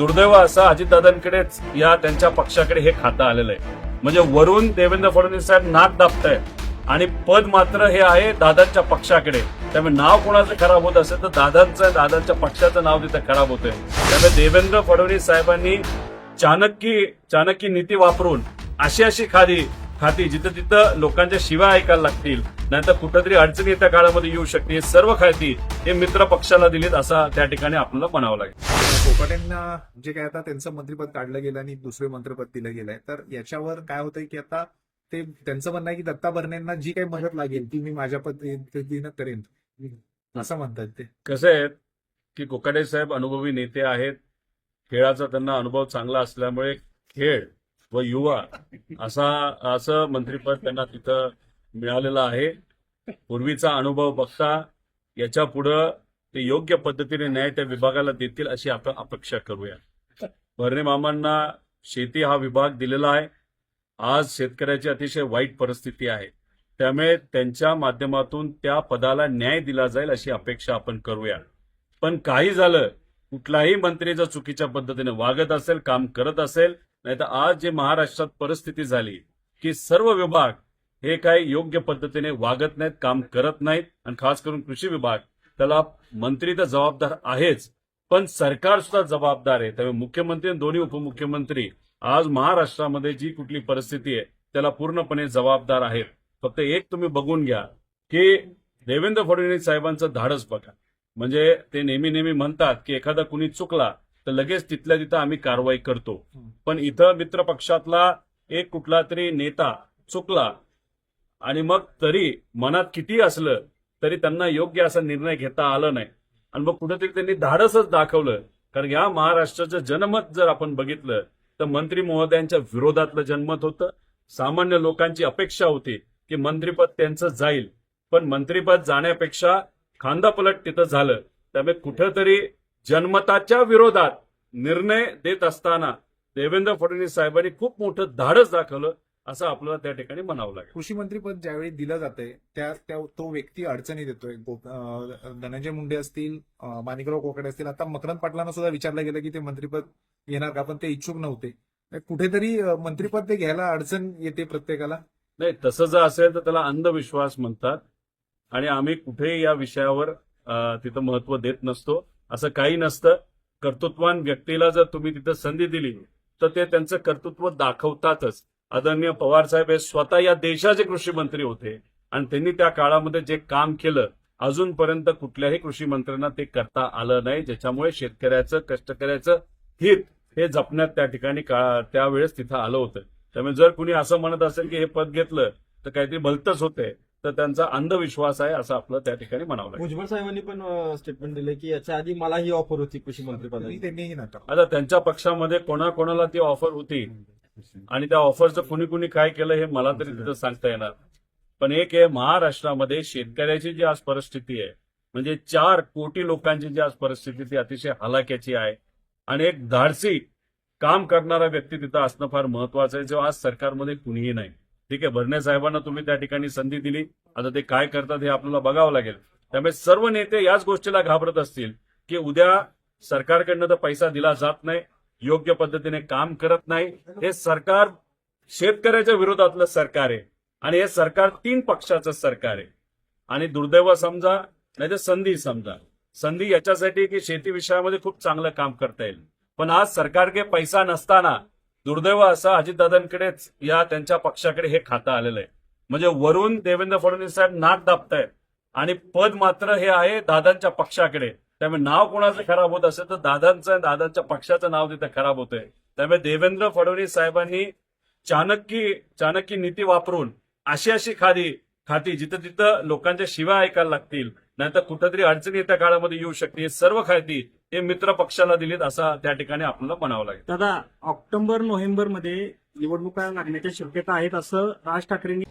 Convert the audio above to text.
दुर्दैव असं अजितदादांकडेच या त्यांच्या पक्षाकडे हे खातं आलेलं आहे. म्हणजे वरून देवेंद्र फडणवीस साहेब नाक दाबताय आणि पद मात्र हे आहे दादांच्या पक्षाकडे. त्यामुळे नाव कोणाचं खराब होत असेल तर दादांचं दादांच्या पक्षाचं नाव तिथं खराब होतंय. त्यामुळे देवेंद्र फडणवीस साहेबांनी चाणक्य चाणक्य नीती वापरून अशी अशी खादी खाती जिथं तिथं लोकांच्या शिवाय ऐकायला लागतील. नाहीतर कुठंतरी अडचणी त्या काळामध्ये येऊ शकते सर्व खाती हे मित्र पक्षाला दिलीत असा त्या ठिकाणी आपल्याला म्हणावं लागेल. कोकाटेंना जे काय आता त्यांचं मंत्रिपद काढलं गेलं आणि दुसरे मंत्रिपद दिलं गेलंय तर याच्यावर काय होतंय की आता ते त्यांचं म्हणणं आहे की दत्ता भरणेंना जी काही मदत लागेल ती मी माझ्या पद्धतीनं करेन. असं म्हणतात ते. कसं आहे की कोकाटे साहेब अनुभवी नेते आहेत खेळाचा त्यांना अनुभव चांगला असल्यामुळे खेळ व युवा असा असं मंत्रिपद त्यांना तिथं मिळालेलं आहे. पूर्वीचा अनुभव बघता याच्या पुढं ते योग्य पद्धतीने न्याय त्या विभागाला देतील अशी आपण अपेक्षा करूया. भरणे मामांना शेती हा विभाग दिलेला आहे. आज शेतकऱ्याची अतिशय वाईट परिस्थिती आहे. त्यामुळे त्यांच्या माध्यमातून त्या पदाला न्याय दिला जाईल अशी अपेक्षा आपण करूया. पण काही झालं कुठलाही मंत्री जर चुकीच्या पद्धतीने वागत असेल काम करत असेल नाही तर आज जे महाराष्ट्रात परिस्थिती झाली की सर्व विभाग हे काही योग्य पद्धतीने वागत नाहीत काम करत नाहीत आणि खास करून कृषी विभाग त्याला मंत्री तर जबाबदार आहेच पण सरकार सुद्धा जबाबदार आहे. त्यामुळे मुख्यमंत्री आणि दोन्ही उपमुख्यमंत्री आज महाराष्ट्रामध्ये जी कुठली परिस्थिती आहे त्याला पूर्णपणे जबाबदार आहेत. फक्त एक तुम्ही बघून घ्या की देवेंद्र फडणवीस साहेबांचं धाडस बघा. म्हणजे ते नेहमी नेहमी म्हणतात की एखादा कुणी चुकला तर लगेच तिथल्या तिथं आम्ही कारवाई करतो. पण इथं मित्र पक्षातला एक कुठला तरी नेता चुकला आणि मग तरी मनात किती असलं तरी त्यांना योग्य असा निर्णय घेता आला नाही. आणि मग कुठेतरी त्यांनी धाडसच दाखवलं. कारण या महाराष्ट्राचं जनमत जर आपण बघितलं तर मंत्री महोदयांच्या विरोधातलं जनमत होतं. सामान्य लोकांची अपेक्षा होती की मंत्रीपद त्यांचं जाईल. पण मंत्रीपद जाण्यापेक्षा खांदापलट तिथं झालं. त्यामुळे कुठंतरी जनमताच्या विरोधात निर्णय देत असताना देवेंद्र फडणवीस साहेबांनी खूप मोठं धाडस दाखवलं. असं आपल्याला त्या ठिकाणी म्हणावं लागेल. कृषी मंत्रीपद ज्यावेळी दिलं जातंय त्या त्या- तो व्यक्ती अडचणी देतोय धनंजय मुंडे असतील माणिकराव कोकडे असतील आता मकरंद पाटलांना सुद्धा विचारलं गेलं की ते मंत्रीपद घेणार का पण ते इच्छुक नव्हते. तर कुठेतरी मंत्रिपद ते घ्यायला अडचण येते प्रत्येकाला. नाही तसं जर असेल तर त्याला अंधविश्वास म्हणतात. आणि आम्ही कुठेही या विषयावर तिथं महत्त्व देत नसतो. असं काही नसतं. कर्तृत्वान व्यक्तीला जर तुम्ही तिथं संधी दिली तर ते त्यांचं कर्तृत्व दाखवतातच. आदरणीय पवार साहेब हे स्वतः या देशाचे कृषी मंत्री होते. आणि त्यांनी त्या काळामध्ये जे काम केलं अजूनपर्यंत कुठल्याही कृषी मंत्र्यांना ते करता आलं नाही. ज्याच्यामुळे शेतकऱ्याचं कष्टकऱ्याचं हित हे जपण्यात त्या ठिकाणी त्यावेळेस तिथं आलं होतं. त्यामुळे जर कुणी असं म्हणत असेल की हे पद घेतलं तर काहीतरी भलतच होते तर त्यांचा अंधविश्वास आहे असं आपलं त्या ठिकाणी म्हणावं लागेल. भुजबळ साहेबांनी पण स्टेटमेंट दिले की याच्या आधी मला ही ऑफर होती कृषी त्यांनीही नाटक आता त्यांच्या पक्षामध्ये कोणाकोणाला ती ऑफर होती? आणि त्या ऑफरचं कुणी कुणी काय केलं हे मला तरी तिथं सांगता येणार. पण एक आहे महाराष्ट्रामध्ये शेतकऱ्याची जी आज परिस्थिती आहे म्हणजे चार कोटी लोकांची जी आज परिस्थिती ती अतिशय हलाख्याची आहे. आणि एक धाडसी काम करणारा व्यक्ती तिथं असणं फार महत्वाचं आहे जेव्हा आज सरकारमध्ये कुणीही नाही. ठीक आहे भरणे साहेबांना तुम्ही त्या ठिकाणी संधी दिली. आता ते काय करतात हे आपल्याला बघावं लागेल. त्यामुळे सर्व नेते याच गोष्टीला घाबरत असतील की उद्या सरकारकडनं तर पैसा दिला जात नाही योग्य पद्धतीने काम करत नाही. हे सरकार शेतकऱ्याच्या विरोधातलं सरकार आहे. आणि हे सरकार तीन पक्षाचं सरकार आहे. आणि दुर्दैव समजा नाही तर संधी समजा. संधी याच्यासाठी की शेती विषयामध्ये खूप चांगलं काम करता येईल. पण आज सरकारकडे पैसा नसताना दुर्दैव असं अजितदादांकडेच या त्यांच्या पक्षाकडे हे खातं आलेलं आहे. म्हणजे वरून देवेंद्र फडणवीस साहेब नाक दाबतायत. आणि पद मात्र हे आहे दादांच्या पक्षाकडे. त्यामुळे नाव कोणाचं खराब होत असेल तर दादांचं आणि दादांच्या पक्षाचं नाव तिथं खराब होतंय. त्यामुळे देवेंद्र फडणवीस साहेबांनी चाणक्य चाणक्य नीती वापरून अशी अशी खादी खाती जिथं तिथं लोकांच्या शिव्या ऐकायला लागतील. नाहीतर कुठंतरी अडचणी येत्या काळामध्ये येऊ शकते सर्व खाती हे मित्र पक्षाला दिलीत असा त्या ठिकाणी आपल्याला म्हणावं लागेल. दादा ऑक्टोबर नोव्हेंबरमध्ये निवडणुका लागण्याच्या शक्यता आहेत असं राज ठाकरेंनी